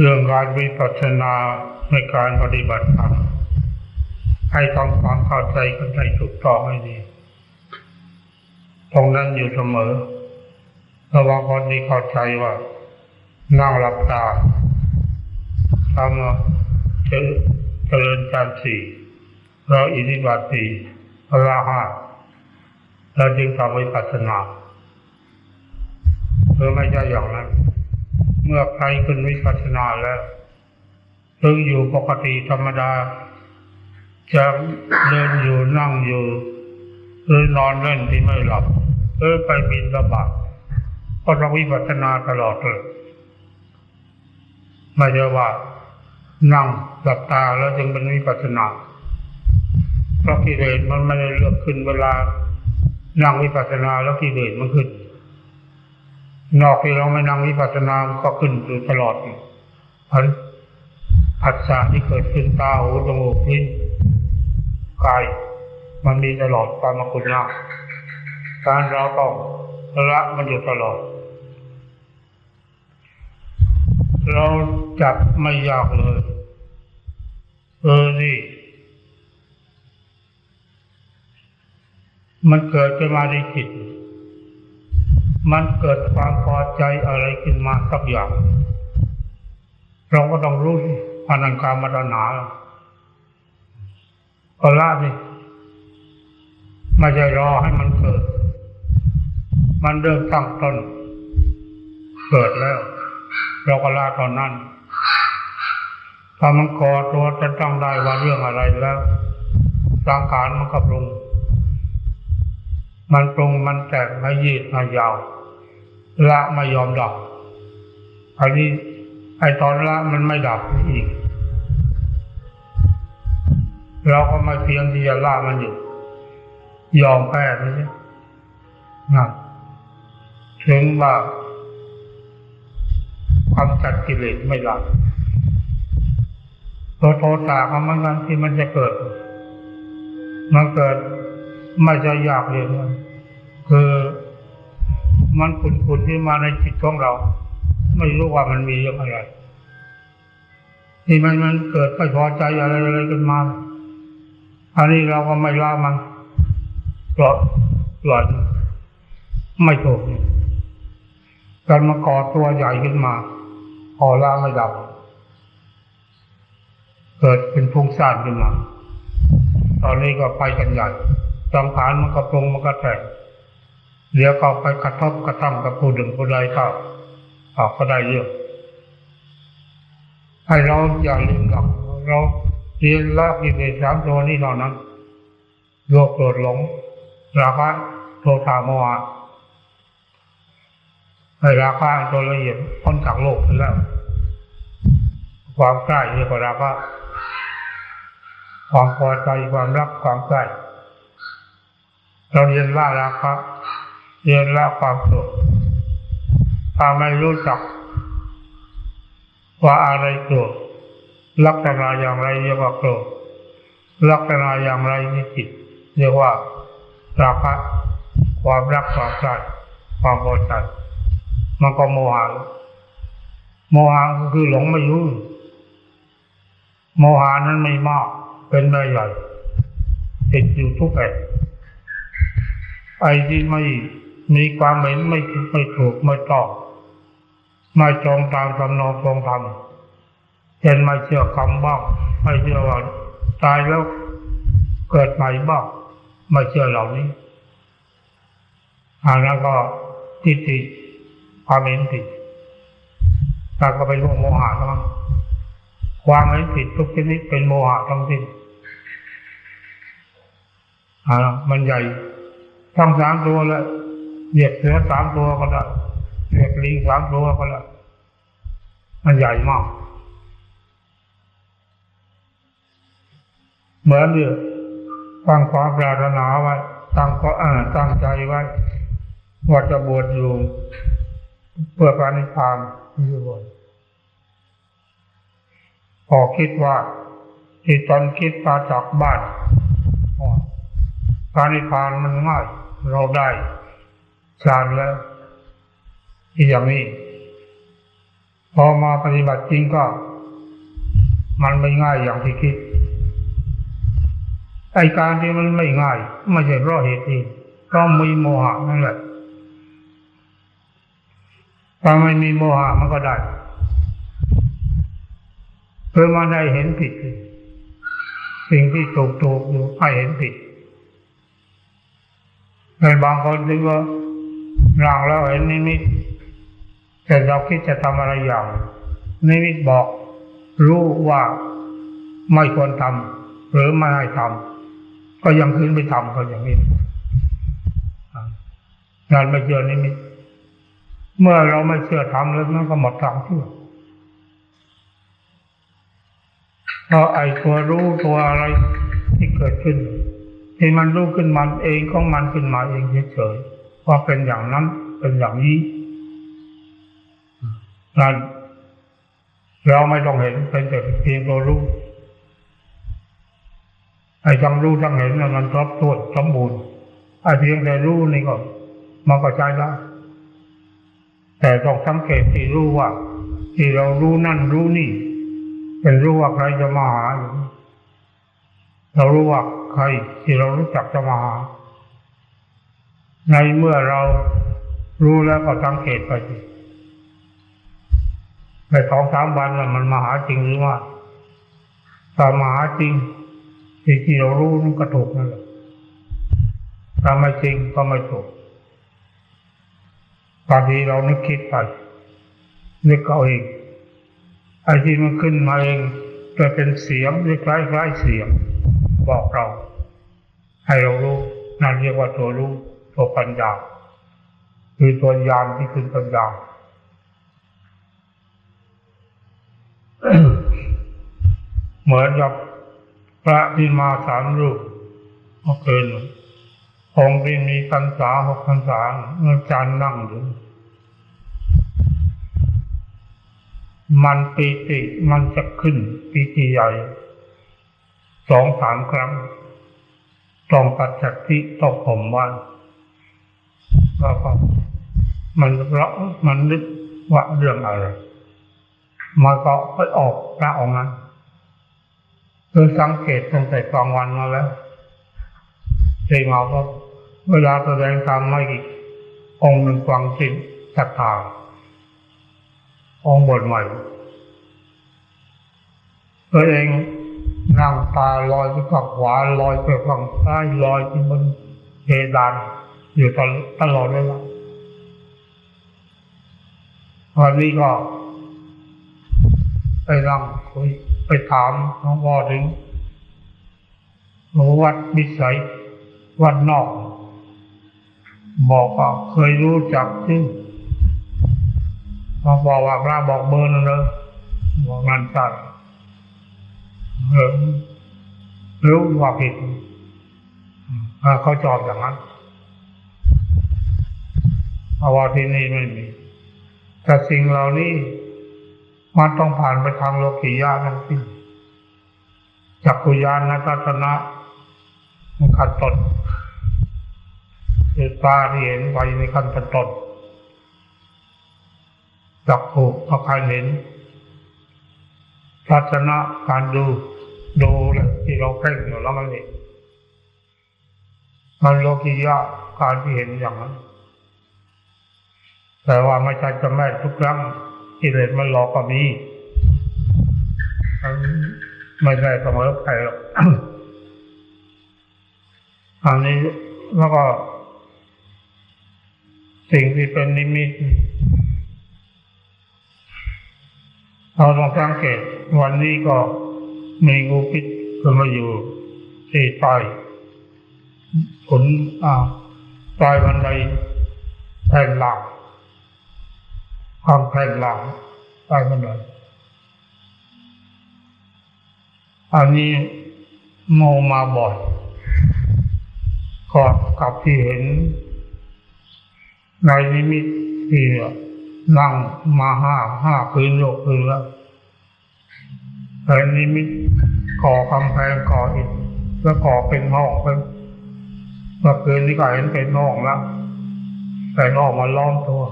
เรื่องการวิปัสสนาในการปฏิบัติธรรมให้ทำความเข้าใจกันให้ถูกต้องให้ดี ตรงนั้นอยู่เสมอระวังคนที่เข้าใจว่า นั่งหลับตาทำเจริญเจริญฌานสี่เราอิทธิบาทสี่พละห้าเราจึงทำวิปัสสนาเพื่อไม่ใช่อย่างนั้น เมื่อใครขึ้นวิปัสสนาแล้วถึงอยู่ปกติธรรมดา จะเดินอยู่นั่งอยู่หรือนอนเล่นที่ไม่หลับหรือไปบินระบาดก็ต้องวิปัสสนาตลอดเลยไม่ใช่ว่านั่งหลับตาแล้วจึงเป็นวิปัสสนาเพราะกิเลสมันไม่ได้เลือกขึ้นเวลานั่งวิปัสสนาแล้วกิเลสมันขึ้น นอกที่เราไม่นั่งวิปัสสนามันก็ขึ้นอยู่ตลอดพันผัสสะที่เกิดขึ้นตาหูจมูกลิ้นกายมันมีตลอดความมาคุณยากการเราต้องละมันอยู่ตลอด เราจับไม่ยากเลยเออนี่มันเกิดขึ้นมาในจิต มันเกิดความพอใจอะไรขึ้นมาสักอย่าง เราก็ต้องรู้อนันการมัตนาก็ละสิไม่ใช่รอให้มันเกิด มันเริ่มตั้งต้น เกิดแล้ว เราก็ละตอนนั้นถ้ามันก่อตัวจะต้องได้ว่าเรื่องอะไรแล้วสังขารมันก็ปรุง มันปรุงมันแตกม่ยืดม่ยาว ละไม่ยอมดับ อันนี้ไอตอนละมันไม่ดับอีก เราก็ไม่เพียงที่จะละมันอยู่ ยอมแพ้ไปใช่นะถึงว่าความจัดกิเลสไม่ละตัวโทสะของมันกันที่มันจะเกิด มันเกิดไม่ใช่ยากเลยมันคือ มันขุนๆที่มาในจิตของเรา ไม่รู้ว่ามันมีเรื่องอะไรที่มันมันเกิดไม่พอใจอะไรอะไรกันมา อันนี้เราก็ไม่ละมันปล่อยปล่อยไม่ถูกการมาก่อตัวใหญ่ขึ้นมาพอละไม่ดับ เกิดเป็นพุ่งซ่านขึ้นมา ตอนนี้ก็ไปกันใหญ่สังขารมันก็ปรุงมันก็แต่ง เดี๋ยวก็ไปกระทบกระทั่งกับผู้ดึงผู้ใดเข้าออกก็ได้เรื่องให้เราอย่าลืมหลักเราเรียนละกิเลสสามตัวนี้เท่านั้นโลภโกรธหลงราคะโทสะโมหะให้ราคะตัวละเอียดพ้นจากโลกไปแล้ว ความใกล้เรียกว่าราคะความพอใจความรักความใกล้เราเรียนละราคะ เรียนละความโกรธถ้าไม่รู้จัก ว่าอะไรโกรธลักษณะอย่างไรเรียกว่าโกรธลักษณะอย่างไรนี่จิตเรียกว่าราคะความรักความใกล้ความพอใจมันก็โมหะโมหะก็คือหลงไม่รู้โมหะนั้นไม่มากเป็นไม่ใหญ่ติดอยู่ทุกแห่งไอ้ที่ไม่ มีความเห็นไม่ถูกไม่ถูกไม่ต้องไม่จองตามคำนองทรงธรรมเช่นไม่เชื่อคำบ้างไม่เชื่อว่าตายแล้วเกิดใหม่บ้างไม่เชื่อเหล่านี้อันนั้นก็ทิฏฐิความเห็นผิดตาก็เป็นโมหะทั้งนั้นความเห็นผิดทุกชนิดเป็นโมหะทั้งสิ้นอ่ามันใหญ่ทั้งสามตัวแล้ว เหยียบเสือสามตัวก็ได้เหยียบลิงสามตัวก็ได้มันใหญ่มาก เหมือนเดียวตั้งความปรารถนาไว้ตั้งก็อ่าตั้งใจไว้ว่าจะบวชอยู่ เพื่อพระนิพพานอยู่บนพอคิดว่าที่ตอนคิดมาจากบ้านอ๋อพระนิพพานมันง่ายเราได้ ฌานแล้วที่อย่างนี้ พอมาปฏิบัติจริงก็ มันไม่ง่ายอย่างที่คิดไอการที่มันไม่ง่ายไม่ใช่เพราะเหตุอื่นเพราะมีโมหะนั่นแหละถ้าไม่มีโมหะมันก็ได้เพื่อมาได้เห็นผิด สิ่งที่ถูกถูกอยู่ให้เห็นผิดในบางคนถึงว่า ร่างแล้วเห็นนิมิตแต่เราคิดจะทำอะไรอย่าง นิมิตบอก รู้ว่าไม่ควรทำหรือไม่ให้ทำก็ยังขึ้นไปทำก็อย่างนี้งานไม่เชื่อนิมิตเมื่อเราไม่เชื่อทำแล้วมันก็หมดทางเชื่อเพราะไอ้ตัวรู้ตัวอะไรที่เกิดขึ้นที่มันรู้ขึ้นมันเองของมันขึ้นมาเองเฉยๆ ว่าเป็นอย่างนั้นเป็นอย่างนี้นั่นเราไม่ต้องเห็นเป็นแต่เพียงเรารู้ไอ้ทั้งรู้ทั้งเห็นน่ะมันครบถ้วนสมบูรณ์ไอ้เพียงแต่รู้นี่ก็มันก็ใช้ได้แต่ต้องสังเกตที่รู้ว่า ที่เรารู้นั่นรู้นี่ เป็นรู้ว่าใครจะมาหาเรารู้ว่าใครที่เรารู้จักจะมาหา ในเมื่อเรารู้แล้วก็สังเกตไปสิในสองสามวันมันมาหาจริงหรือว่าถ้ามาหาจริงสิ่งที่เรารู้นั่นก็ถูกนั่นแหละถ้าไม่จริงก็ไม่ถูกบางทีเรานึกคิดไปนึกเอาเองไอ้ที่มันขึ้นมาเองจะเป็นเสียงหรือคล้ายๆเสียง บอกเรา ให้เรารู้นั่นเรียกว่าตัวรู้ ตัวปัญญา คือตัวญาณที่ขึ้นปัญญาเหมือนกับพระที่มาสามรูปเมื่อคืนองค์ที่มีพรรษาหกพรรษาอาจารนั่งอยู่มันปีติมันจะขึ้นปีติใหญ่สองสามครั้งต้องปัจจัติต้อผมวัน แล้วก็มันเรามันนึกว่าเรื่องอะไรมันก็ไปออกพระองค์นั้นคือสังเกตตั้งแต่กลางวันมาแล้วเองเราก็เวลาแสดงธรรมไม่กี่องค์หนึ่งฟังจิศรัทธาองค์บทใหม่ตัวเองนั่งตาลอยไปฝั่งขวาลอยไปฝั่งซ้ายลอยไปบนเพดาน อยู่ตลอดตลอดเวลาวันนี้ก็ ไปนั่งคุยไปถามน้องพ่อถึงวัดมิสัยวัดนอก บอกว่าเคยรู้จักชื่อพอบอกว่าพระบอกเบอร์นั่นเลยบอกงานจัดเออรู้ว่าผิดอ่าเขาจอบอย่างนั้น เพราว่าที่นี่ไม่มี แต่สิ่งเหล่านี้มันต้องผ่านไปทางโลกิยาทั้งสิ้นจักขุยานนะทัศนะมันขัดตนคือตาที่เห็นไว้ในขั้นตนจักผูกก็การเห็นทัศนะการดูดูเลยที่เราเพ่งอยู่แล้วมันเห็นมันโลกิยะการที่เห็นอย่างนั้น แต่ว่าไม่ใช่จะแม่ทุกครั้งกิเลสมันหลอกก็มีไม่ได้เสมอไปหรอกอันนี้แล้วก็ สิ่งที่เป็นนิมิตเราต้องสังเกตวันนี้ก็มีงูพิษขึ้นมาอยู่ที่ใต้ขนอ่าใต้บันไดแผ่นหลัง ความแผ่นหลังใต้บันไดอันนี้โมมาบ่อยก็กับที่เห็น ในนิมิตที่นั่งมาห้าห้าคืนโลกคืนแล้วแต่นิมิตก่อกำแพงก่ออิฐแล้วก่อเป็นห้องเป็นเมื่อคืนนี้ก็เห็นเป็นห้องแล้วแต่ออกมาล้อมตัว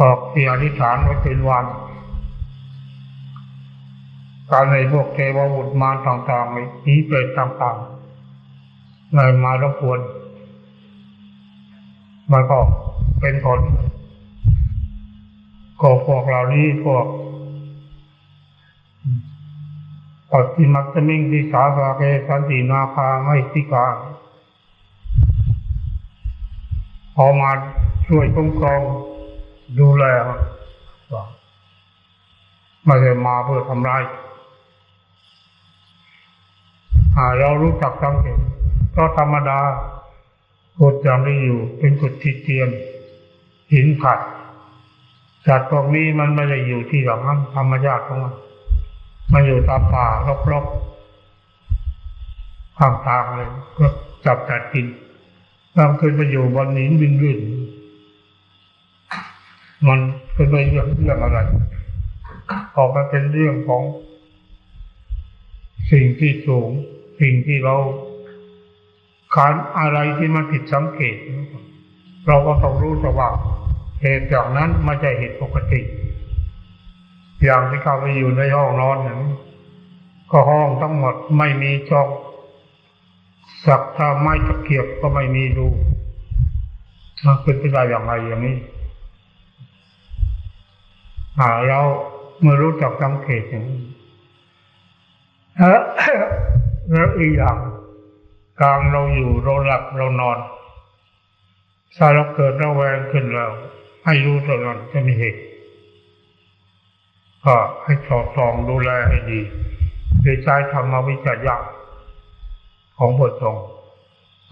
ออกเสียอธิษฐานไว้เป็นวันการในพวกเทวบุตรมารต่างๆนี้ผีเปรตต่างๆเลยมารบกวนมันก็เป็นผลก็พวกเหล่านี้พวกปฏิมัตตมิงทิสาสาเกสันตินาคาไม่ติกาพอมาช่วยคุ้มครอง ดูแลไม่ได้มาเพื่อทำร้ายหาเรารู้จักสังเกตก็ธรรมดากุดอย่างที่อยู่เป็นกุดที่เตียนหินขัดสัตว์พวกนี้มันไม่ได้อยู่ที่หลังนั้นธรรมชาติของมัน มันอยู่ตามป่ารกๆข้างทางเลยก็จับจัดกินบางคืนไปอยู่บนหินบินรื่น มันเป็นเรื่องเรื่องอะไรออกมาเป็นเรื่องของ สิ่งที่สูง สิ่งที่เราการอะไรที่มันผิดสังเกต เราก็ต้องรู้แต่ว่าเหตุจากนั้นไม่ใช่เหตุปกติ อย่างที่เขาไปอยู่ในห้องนอนนั้นก็ห้องทั้งหมดไม่มีช่องสักถ้าไม้ตะเกียบก็ไม่มีรูมันเป็นไปได้อย่างไรอย่างนี้ เราเมื่อรู้จักสังเกตอย่างนี้แล้วอีกอย่างกางเราอยู่เราหลับเรานอนถ้าเราเกิดระแวงขึ้นแล้ว ให้รู้ตลอดจะมีเหตุก็ให้สอดส่องดูแลให้ดีโดยใช้ธรรมวิจยะของบททรง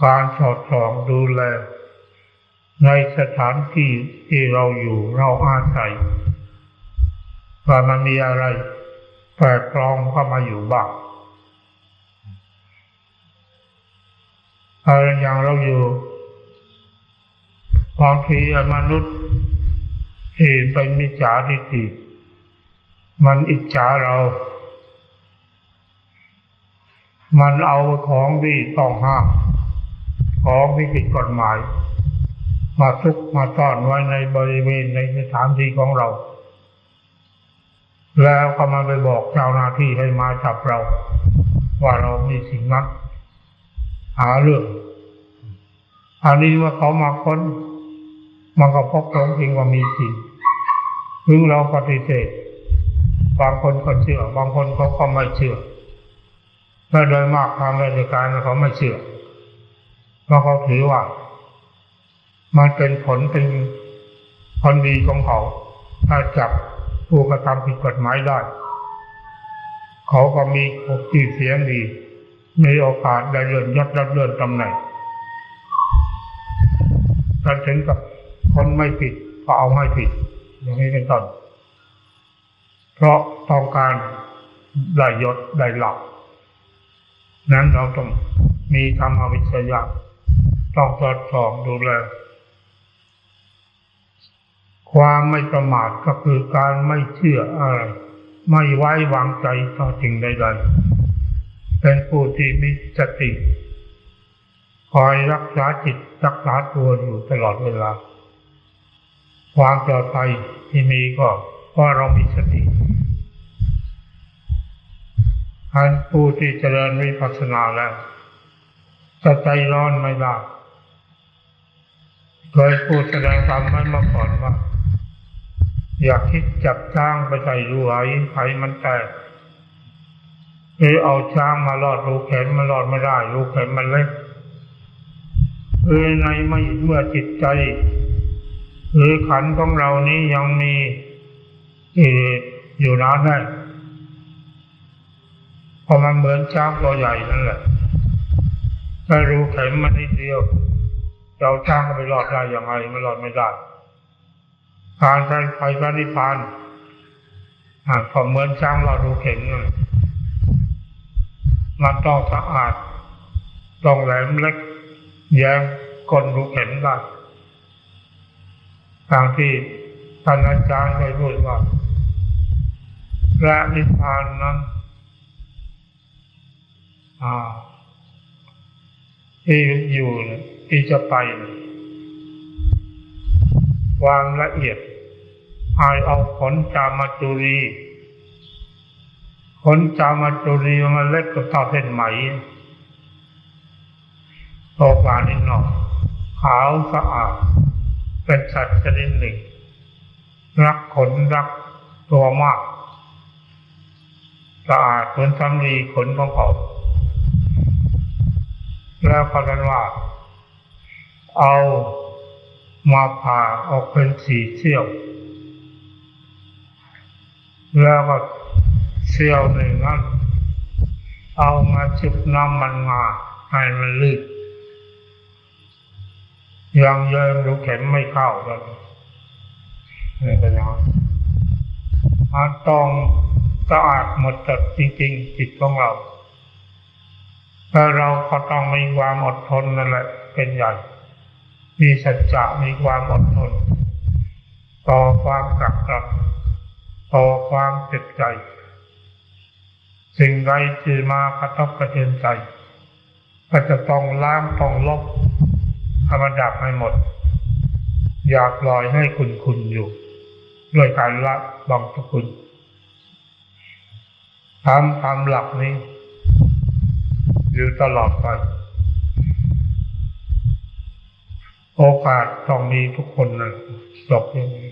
การสอดส่องดูแล ในสถานที่ที่เราอยู่เราอาศัย ว่ามันมีอะไรแปลกปลอมเข้ามาอยู่บ้างอะไรอย่างเราอยู่บางทีมนุษย์ที่เป็นมิจฉาทิฏฐิมันอิจฉาเรา มันเอาของที่ต้องห้ามของที่ผิดกฎหมาย มาซุกมาซ่อนไว้ในบริเวณในสถานที่ของเรา แล้วก็มาไปบอกเจ้าหน้าที่ให้มาจับเรา ว่าเรามีสิ่งนั้นหาเรื่องอันนี้ว่าเขามาค้น มันก็พบของจริงว่ามีจริงถึงเราปฏิเสธ บางคนก็เชื่อ บางคนเขาก็ไม่เชื่อและโดยมากทางราชการเขาไม่เชื่อเพราะเขาถือว่า มันเป็นผลเป็นผลดีของเขาถ้าจับ ผู้กระทำผิดกฎหมายได้ เขาก็มีชื่อเสียงดี มีโอกาสได้เลื่อนยศรับเลื่อนตำแหน่งถ้าถึงกับคนไม่ผิดก็เอาไม่ผิด อย่างนี้เป็นต้นเพราะต้องการได้ยศได้หลักนั้นเราต้องมีธรรมวิจยะต้องสอดส่องดูแล ความไม่ประมาทก็คือการไม่เชื่ออะไร ไม่ไว้วางใจต่อสิ่งใดๆ เป็นผู้ที่มีสติ คอยรักษาจิตรักษาตัวอยู่ตลอดเวลา ความปลอดภัยที่มีก็เพราะเรามีสติอันผู้ที่เจริญวิปัสสนาแล้วจะใจร้อนไม่ได้เคยพูดแสดงธรรมไว้มาก่อนว่า อยากคิดจับช้างไปใส่รูไหไขมันแตกหรือเอาช้างมาลอดรูแขนมันลอดไม่ได้รูแขนมันเล็กหรือในไม่เมื่อจิตใจหรือขันของเรานี้ยังมีเลสอยู่นานได้พอมันเหมือนช้างตัวใหญ่นั่นแหละถ้ารู้แขนมันนิดเดียวจะเอาช้างก็ไปรอดได้อย่างไรมันรอดไม่ได้ การใช้ไฟพระนิพพานอ่าพอเหมือนช้างเราดูเข็มนั่นมันต้องสะอาด ต้องแหลมเล็กแยงคนรู้เข็มได้ทางที่ท่านอาจารย์เคยพูดว่าพระนิพพานนั้นที่อยู่ที่จะไป ความละเอียด อายเอาขนจามาจุรี ขนจามาจุรีมันเล็กกว่าเท่าเส้นไหมโตกว่านิดหน่อยขาวสะอาด เป็นสัตว์ชนิดหนึ่ง รักขนรักตัวมาก สะอาดเหมือนสำลีขนของเขาแล้วก็กันว่า เอามาผ่าออกเป็นสีเสี้ยว แล้วก็เสี้ยวหนึ่งนั้นเอามาชุบน้ำมันงาให้มันลื่นยังเยิมหรือเข็มไม่เข้ากันนี่เป็นอย่างมันต้องสะอาดหมดจดจริง ๆ จิตของเราแต่เราก็ต้องมีความอดทนนั่นแหละ เป็นใหญ่ มีสัจจะมีความอดทน ต่อความกักกัน ต่อความเจ็บใจ สิ่งใดที่มากระทบกระเทือนใจ ก็จะต้องล้างต้องลบทำมันดับให้หมด อยากปล่อยให้คุณคุณอยู่ ด้วยการละบังทุคุณทำทำหลักนี้อยู่ตลอดไป โอกาสต้องมีทุกคนนะจบอย่างนี้